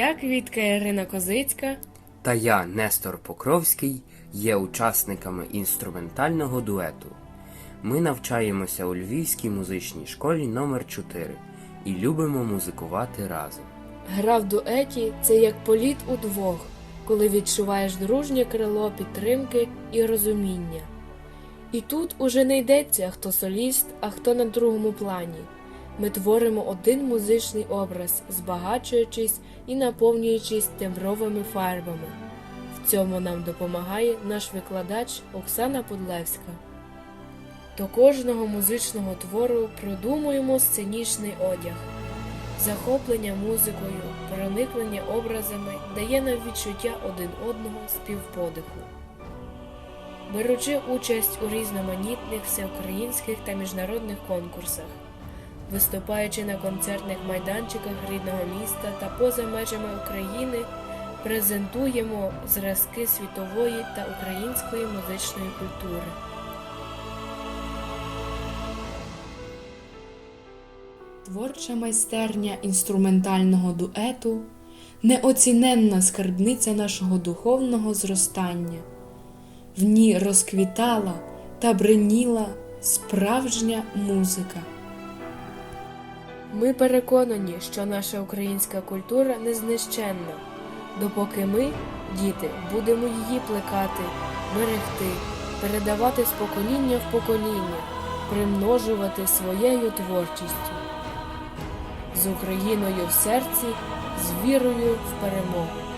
Квітка Ірина Козицька. та я, Нестор Покровський, є учасниками інструментального дуету. Ми навчаємося у Львівській музичній школі номер 4 і любимо музикувати разом. Гра в дуеті це як політ удвох, коли відчуваєш дружнє крило підтримки і розуміння. І тут уже не йдеться, хто соліст, а хто на другому плані. Ми творимо один музичний образ, збагачуючись і наповнюючись тембровими фарбами. В цьому нам допомагає наш викладач Оксана Пудлевська. До кожного музичного твору продумуємо сценічний одяг. Захоплення музикою, прониклення образами дає нам відчуття один одного співподиху. Беручи участь у різноманітних всеукраїнських та міжнародних конкурсах, виступаючи на концертних майданчиках рідного міста та поза межами України, презентуємо зразки світової та української музичної культури. Творча майстерня інструментального дуету неоціненна скарбниця нашого духовного зростання. В ній розквітала та бриніла справжня музика. Ми переконані, що наша українська культура незнищенна, допоки ми, діти, будемо її плекати, берегти, передавати з покоління в покоління, примножувати своєю творчістю. З Україною в серці, з вірою в перемогу.